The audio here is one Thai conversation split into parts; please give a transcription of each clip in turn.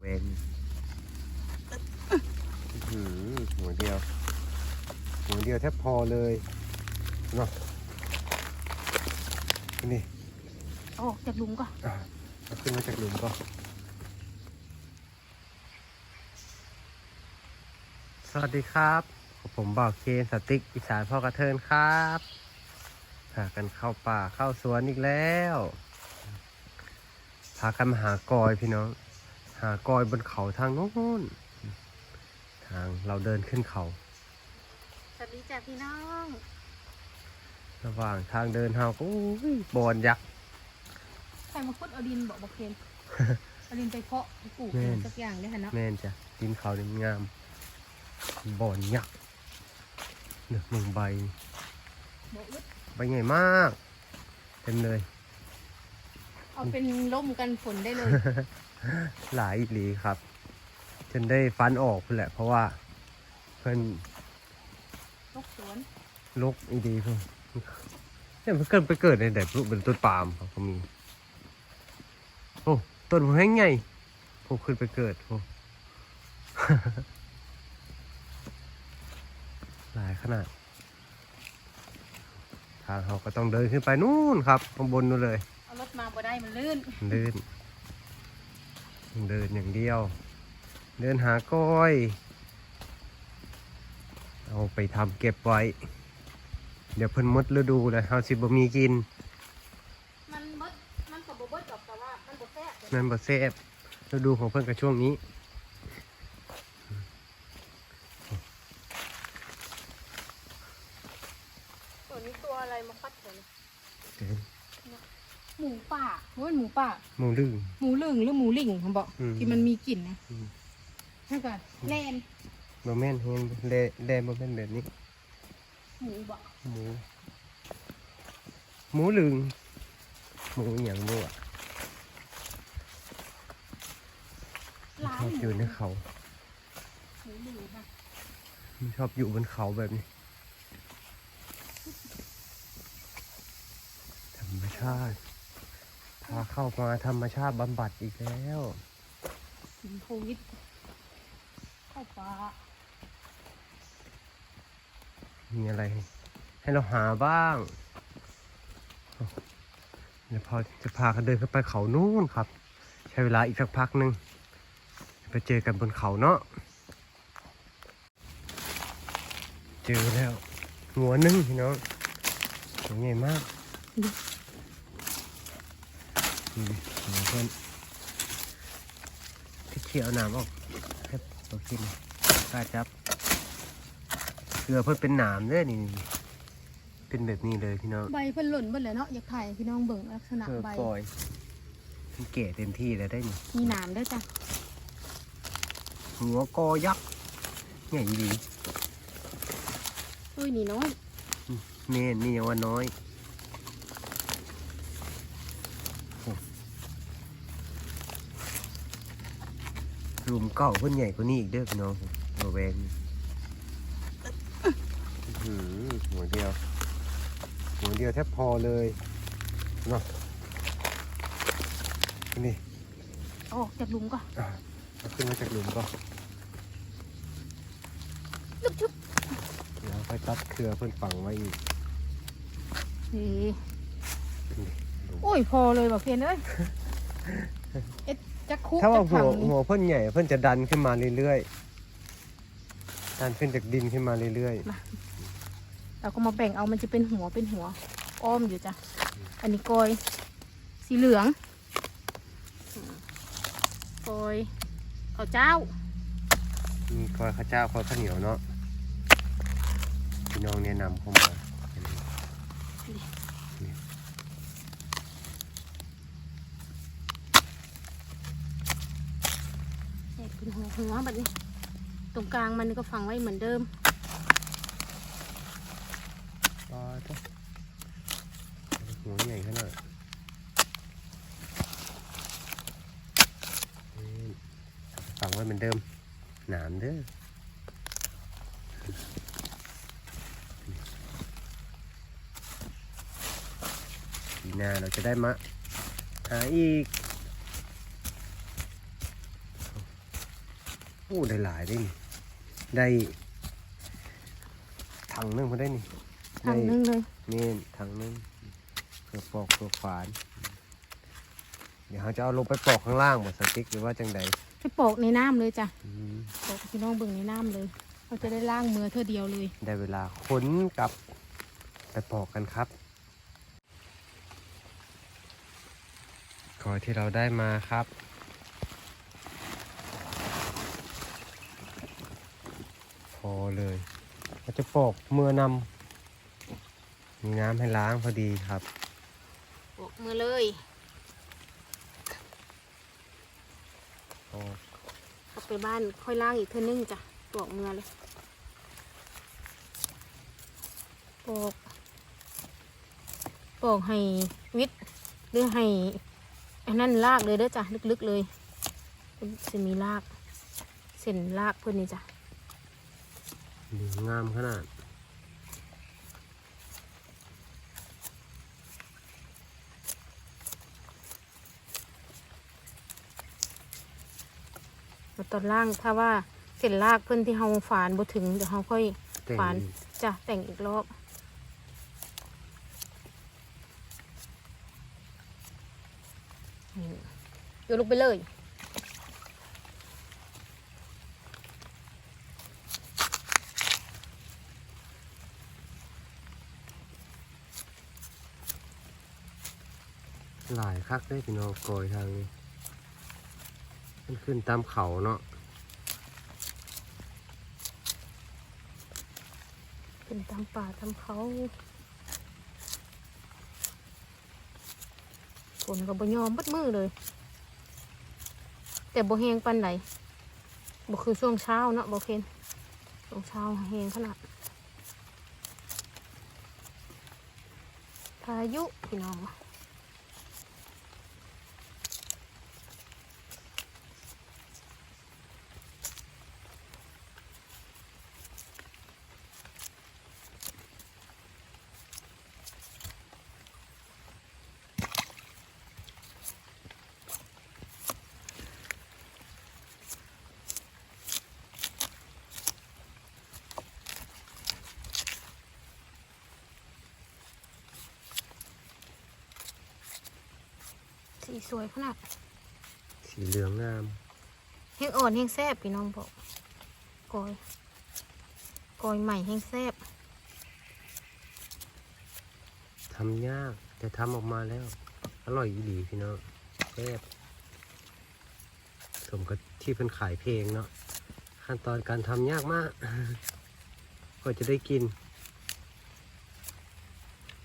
เวนอื้อหือหัวเดียว หัวเดียวแทบพอเลยเนาะนี่เอาออกจากหลุมก่อนอะเอาขึ้นมาจากหลุมก่อนสวัสดีครับ ผมบอกเคนสติ๊กอีสานพ่อกระเทินครับพากันเข้าป่าเข้าสวนอีกแล้ว พากันมาหากอยพี่น้อง หากอยบนเขาทางโน้นทางเราเดินขึ้นเขา สวัสดีจ้ะพี่น้อง ระหว่างทางเดินเฮาก็อุ้ยบอนยักษ์ ใครมาขุดเอาดินบอกบอกเคนเอาดินไปเพาะไปปลูกแม่น สักอย่างได้ค่ะเนาะแม่นจ้ะดินเขานี่มันงามบอนยักษ์เนี่ยมึงใบ บอกอึดใบใหญ่มาก เต็มเลย เอาเป็นร่มกันฝนได้เลย หลายอีหลีครับ จนได้ฟันออกพุ่นแหละ เพราะว่าเพิ่นนกสวนลกอีดีเพิ่นเนี่ยมันเกิดไปเกิดในแดดรูปเป็นต้นปาล์มครับเขามีโอ้ต้นมันแห้งใหญ่ผมขึ้นไปเกิดโอ้หลายขนาด ทางเขาก็ต้องเดินขึ้นไปนู่นครับข้างบนนู่นเลย เอารถมาบ่ได้มันลื่นเดิน เดินอย่างเดียว เดินหาก้อย เอาไปทำเก็บไว้ เดี๋ยวเพิ่นหมดฤดูเลยเฮาสิบ่มีกิน มันมดมันกับบ่เบิดดอกแต่ว่ามันบ่แซ่บนั่นบ่แซ่บฤดูของเพิ่นก็ช่วงนี้ ตัวนี้ตัวอะไรมาฟัดเลย เดิน หมูป่าเว้ยหมู ป่าหมูลึง หมูลึงหรือหมูลิงเขาบอกอืมที่มันมีกลิ่นนะอืมถ้าเกิดแลนบ่แม่นเห็นแลแลบ่แม่นแบบนี้ หมูบอกหมู หมูลึง หมูอหย่างหมูอะร้าชนอบหอยู่ในมูเขา หมูลิงค่ะมันชอบอยู่บนเขาแบบนี้ ธรรมชาติ พาเข้ามาธรรมชาติบำบัดอีกแล้วสิงโควิดเข้าป่ามีอะไร ให้เราหาบ้าง เดี๋ยวพอจะพากันเดินขึ้นไปเขานู่นครับ ใช้เวลาอีกสักพักหนึ่งไปเจอกันบนเขาเนาะเจอแล้ว หัวหนึ่งพี่น้องตัวใหญ่มากนี่หัว เพื่อนที่เขี่ยวน้ำออกให้เรากินกล้าจับเกลือเพื่อนเป็นหนามเด้อนี่นี่เป็นแบบนี้เลยพี่น้องใบเพิ่นหล่นเบิ่เลยเนาะอยากถ่ายให้พี่น้องเบิ่งลักษณะเกลือใบปล่อยมันเก๋เต็มที่แล้วได้นี่มีหนามด้วยจ้ะหัวกอยักษ์ใหญ่ดีเอ้ยนี่น้อยเมนนี่ยังว่าน้อย หลุมเก่าเพิ่นใหญ่กว่านี้อีกเด้อพี่น้องระแวงอื้อหือหัวเดียวหัวเดียวแทบพอเลยเนาะนี่เอาออกจากหลุมก่อนอะเอาขึ้นมาจากหลุมก่อนลุกชุบเดี๋ยวไปตัดเครือเพิ่นฝังไว้อีกนี่นี่หลุมโอ้ยพอเลยบอกเพียนเอ้ยเอ็ด จะคุกถ้าว่าจะหัขัวงหัวเพิ่นใหญ่เพิ่นจะดันขึ้นมาเรื่อยๆดันขึ้นจากดินขึ้นมาเรื่อยเราก็มาแบ่งเอามันจะเป็นหัวเป็นหัว อ้อมอยู่จ้ะ อันนี้กอย สีเหลืองอืมกอยข้าวเจ้า ๆมีคอยข้าวเจ้าคอยข้าวเหนียวเนาะพี่น้องแนะนำเข้ามา แยกเป็น หัวหัวแบบนี้ ตรงกลางมันก็ฝังไว้เหมือนเดิมปลาจ้ะหัวใหญ่ขนาดฝังไว้เหมือนเดิม หนามเด้อปีหน้าเราจะได้มาหาอีก โอ้ได้หลายได้นี่ได้ถังหนึงพอได้นี่ทางนึงเลยเมนถังหนึงเพื่อปอกเพื่อฝาน เดี๋ยวเขาจะเอาลงไปปอกข้างล่างบนสติ๊กหรือว่าจังใดไปปอกในน้ำเลยจ้ะอืมปอกให้พี่น้องเบิ่งในน้ำเลยเราจะได้ล้างมือเท่าเดียวเลย ได้เวลาขนกลับไปปอกกันครับขอที่เราได้มาครับ อเลยเราจะปอกมือนำมีน้ำให้ล้างพอดีครับปอกมือเลยปอกกลับไปบ้านค่อยล้างอีกเท่านึงจ้ะปอกมือเลยปอกปอกให้วิทย์หรือให้อันนั้นลากเลยเด้อจ้ะลึกๆเลยมันจะมีลากเส้นลากเพื่อนนี่จ้ะดี งามขนาดแล้วตอนล่างถ้าว่าเส้นลากเพื่อนที่เฮาฝานบ่ถึงเดี๋ยวเฮาค่อยแต่งฝานจ้ะแต่งอีกรอบนี่โยนลงไปเลย หลายคักได้พี่น้องกอยทางนี้มันขึ้นตามเขาเนาะเป็นตามป่าตามเขาฝนก็บ่ยอมบัดมือเลย แต่บ่แหงปานใดบ่คือช่วงเช้าเนาะบ่เคนช่วงเช้าแหงขนาดพายุพี่น้อง สีสวยขนาดสีเหลืองงามแห้งอ่อนแห้งแซบพี่น้องบอกกอยกอยใหม่แห้งแซบทำยากแต่ทำออกมาแล้ว อร่อยอีหลีพี่น้องแซ่บสมกับที่เพิ่นขายเพลงเนาะขั้นตอนการทำยากมากกว่าจะได้กิน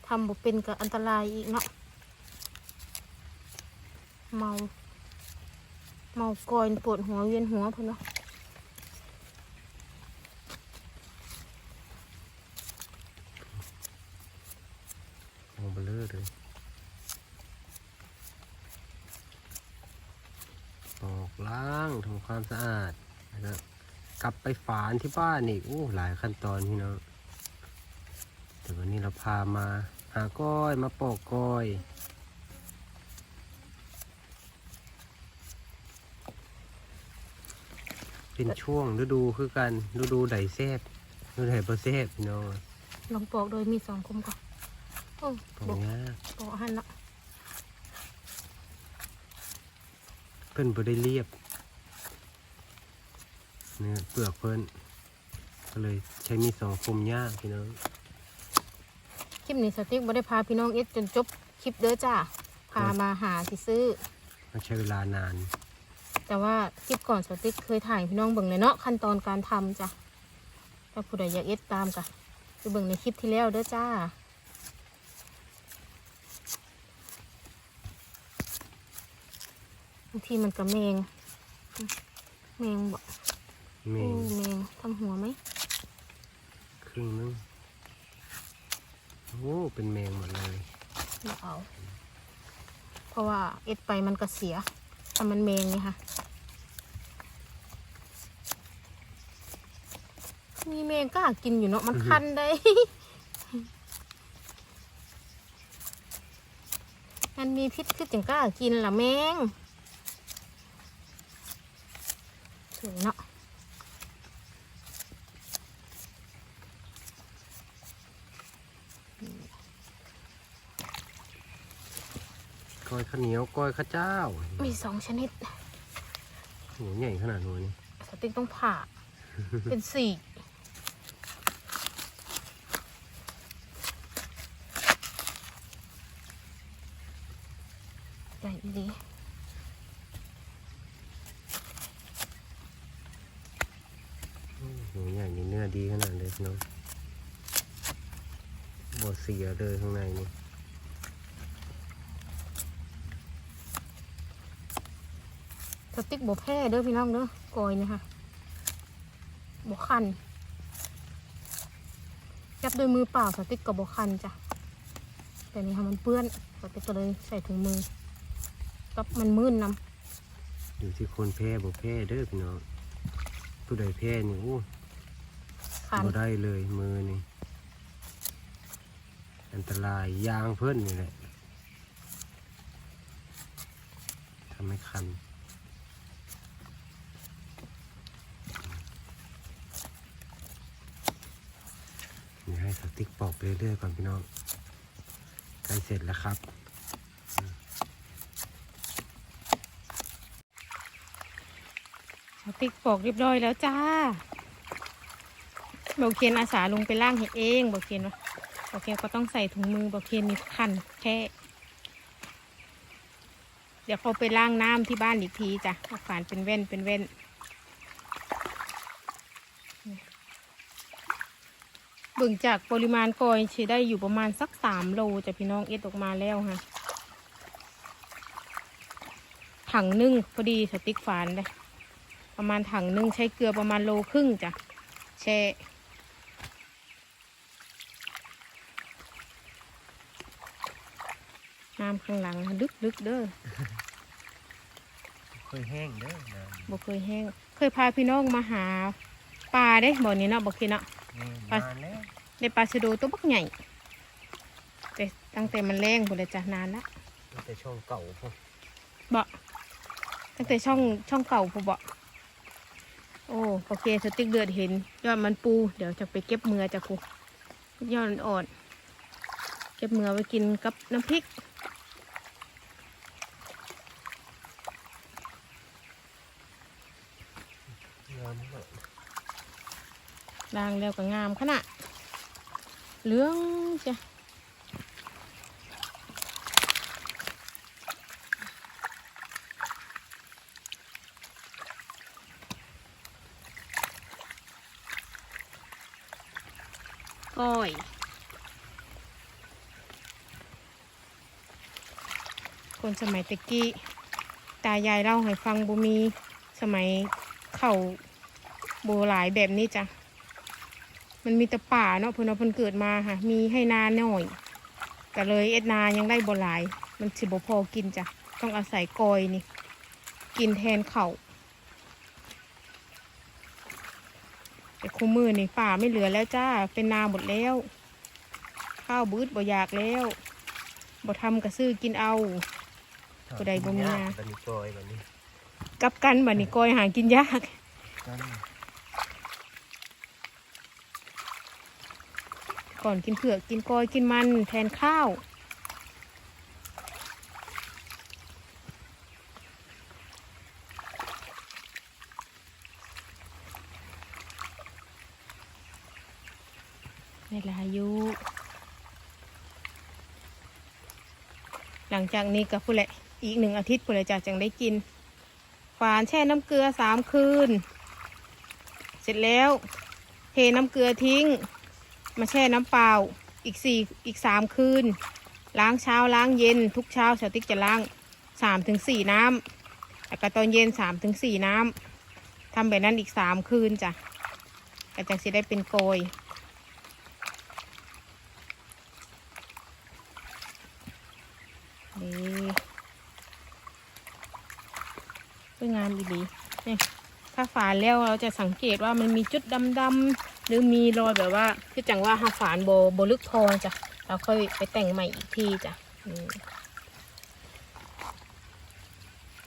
ทำบ่เป็นกับอันตรายอีกเนาะ เมา เมากอยปวดหัวเวียนหัวพิ่นเนาะมองเบลอเลยออกล้างทำความสะอาดนะครับกลับไปฝานที่บ้านอีกโอ้หลายขั้นตอนพี่น้องแต่วันนี้เราพามาหาก้อยมาปอกก้อย เป็นช่วงฤดูคือกันฤดูไดแซบฤดูไดบ่แซบพี่น้องลองปอกโดยมีสองคมก่อนโอ้ปอกบอกยากปอกหันเนาะเพิ่นบ่ได้เรียบเนื้อเปลือกเพิ่นก็เลยใช้มีดสองคมยากพี่น้องคลิปนี้สติ๊กบ่ได้พาพี่น้องเอ็ดจนจบคลิปเด้อจ้าพามาหาสิซื้อมันใช้เวลานาน แต่ว่าคลิปก่อนสติ๊กเคยถ่ายให้พี่น้องเบิ่งเลยเนาะขั้นตอนการทำจ้ะถ้าผู้ใดอยากเอ็ดตามกะไปเบิ่งในคลิปที่แล้วเด้อจ้าบางทีมันก็แมงแมงบ่เมโอ้งแมงทำหัวไหมครึ่งนึงโอ้เป็นแมงหมดเลยบ่เอาเพราะว่าเอ็ดไปมันก็เสีย ถ้ามันแมงนี่ค่ะ มีแมงกล้ากินอยู่เนาะ มันคันได้มันมีพิษคือจังกล้ากินล่ะแมงสวยเนาะ ก้อย ข้าวเหนียวก้อยข้าวเจ้ามีสองชนิดโหใหญ่ขนาดนู้นนี่สติ๊กต้องผ่า เป็นสี่ใหญ่ดีโหใหญ่นี่เนื้อดีขนาดเลยพี่น้องบดเสียเลยข้างในนี่ ติ๊กบวแพ้เด้อพี่น้องเด้อกอยนี่ค่ะบวคันจับด้วยมือเปล่าสติ๊กกับบวคันจ้ะแต่นี่ค่ะมันเปื้อนสติ๊กก็เลยใส่ถุงมือกับมันมื่นนอยู่ที่คนแพ้บ่แพ้เด้อพี่น้องผู้ใดแพ้นี่โอ้ำคันบ่ได้เลยมือนี่อันตรายยางเพื่อนนี่แหละทำให้คัน นี่ให้ส ติ๊กปอกเรื่อยๆก่อนพี่น้องใกล้เสร็จแล้วครับ ติ๊กปอกเรียบร้อยแล้วจ้าบอกเคียนอาสาลงไปล่างเห็ดเองบอกเคนว่าบอกเคียนก็ต้องใส่ถุงมือบอกเคียนมีคันแค่เดี๋ยวเขาไปล้างน้ำที่บ้านอีกทีจ้ะฝานเป็นเว้นเป็นเว้น บิ่งจากปริมาณกอยใช้ได้อยู่ประมาณสักสามโลจ้ะพี่น้องเอ็ดออกมาแล้วค่ะถังหนึ่งพอดีสติ๊กฝานเลยประมาณถังหนึ่งใช้เกลือประมาณโลครึ่งจ้ะแช่น้ำข้างหลังลึกลึกๆเด้อเคยแห้งเด้อนะบ่เคยแห้ง เคยพาพี่น้องมาหาปลาเด้บ่อนี้เนาะบ่คิดเนาะนานแล้ว ได้ปลาชะโดตัวบักใหญ่แต่ตั้งแต่มันแรงพุ่นเลยจ้ะนานละตั้งแต่ช่องเก่าพวกบ่ตั้งแต่ช่องช่องเก่าพูบ่โอ้โอเคสติ๊กเดือดเห็น ยอดมันปู เดี๋ยวจะไปเก็บมือจ้ะครูยอดอ่อนๆเก็บมือไว้กินกับน้ำพริกงามมากล้างแล้วก็งามขนาด เหลืองจ้ะก้อยคนสมัยตะกี้ ตายายเล่าให้ฟังบุมีสมัยเข่าโบหลายแบบนี้จ้ะ มันมีแต่ป่าเนาะเพิ่นเอาเพิ่นเกิดมาค่ะ มีให้นาหน่อยก็เลยเอ็ดนายังได้บ่หลาย มันสิบ่พอกินจ้ะต้องอาศัยกอยนี่ กินแทนเขา่าวแต่คู่มือนี่ป่าไม่เหลือแล้วจ้าเป็นนาหมดแล้ว ข้าวบืดบ่อยากแล้วบ่ทำกระซื้อกินเอาผู้ใดบ่มีงาบันนี้จอยบันนี้กลับกันบัดนี้กอยหากินยาก ก่อนกินเผือกกินกอยกินมันแทนข้าว เวลาอยู่หลังจากนี้ก็พูดแหละ อีกหนึ่งอาทิตย์พูดเลยจะจังได้กินฝานแช่น้ำเกลือสามคืน เสร็จแล้ว เทน้ำเกลือทิ้ง มาแช่น้ำเปล่าอีกสี่อีกสามคืน ล้างเช้าล้างเย็นทุกเช้าสติ๊กจะล้างสามถึงสี่น้ำแล้วก็ตอนเย็นสามถึงสี่น้ำทำแบบนั้นอีกสามคืนจ้ะก็จะสิได้เป็นโกยนี่สวยงามดีๆนี่ถ้าฝานแล้วเราจะสังเกตว่ามันมีจุดดำๆ หรือมีรอยแบบว่าคือจังว่าหาฝานโบโบลึกพอจ้ะเราค่อยไปแต่งใหม่อีกทีจ้ะอืม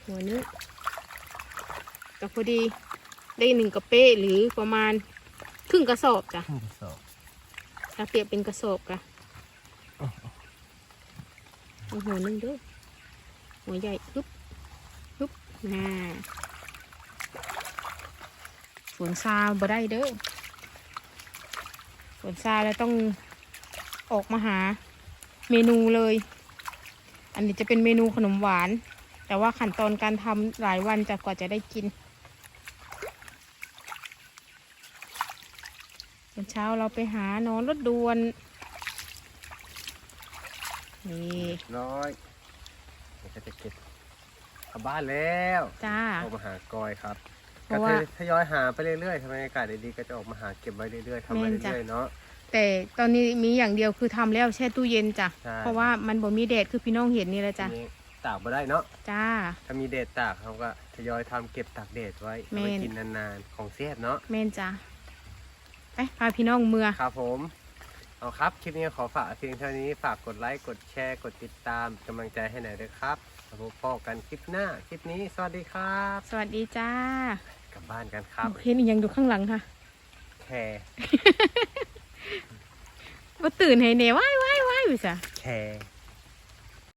หัวนี้ก็พอดีได้หนึ่งกระเป้หรือประมาณครึ่งกระสอบจ้ะขึ้นกระสอบถ้าเปรียบเป็นกระสอบกะเอาหัวหนึงเด้วยหัวใหญ่ฮึบฮึบน่าสวนซาบ่ได้เด้อส วนซาแล้วต้องออกมาหาเมนูเลย อันนี้จะเป็นเมนูขนมหวาน แต่ว่าขั้นตอนการทำหลายวันจะกว่าจะได้กินตอนเช้าเราไปหานอนรถด่วน นี่ร้อยเดี๋ยวก็จะเก็บกลับบ้านแล้วจ้าออกมาหากอยครับ เพก็ราะว่า ทยอยหาไปเรื่อยๆทำไมอากาศดีๆก็จะออกมาหาเก็บไว้เรื่อยๆทำไปแม่นจ้ะเรื่อยๆเนาะ แต่ตอนนี้มีอย่างเดียวคือทำแล้วแช่ตู้เย็นจ้ะ ใช่ เพราะว่ามันบ่มีแดดคือพี่น้องเห็นนี่แหละจ้ะทีนี้ตากมาได้เนาะ จ้า ถ้ามีเดดตากเขาก็ทยอยทำเก็บตากแดดไว้เอาแม่ไว้นกินนานๆ ของเสียบเนาะ แม่นจ้ะไปพาพี่น้องเมือ ครับผม เอาครับ คลิปนี้ขอฝากเพียงเท่านี้ ฝากกดไลค์ กดแชร์ กดติดตามกำลังใจให้หน่อยด้วยครับแล้วพบกันคลิปหน้า คลิปนี้ สวัสดีครับ สวัสดีจ้าก ลับบ้านกันครับเห็นอีกอยังอยู่ข้างหลังค่ะแค่ว่าตื่นให้เน่ว้ายว้ายว้ายอยู่จ้ะแค่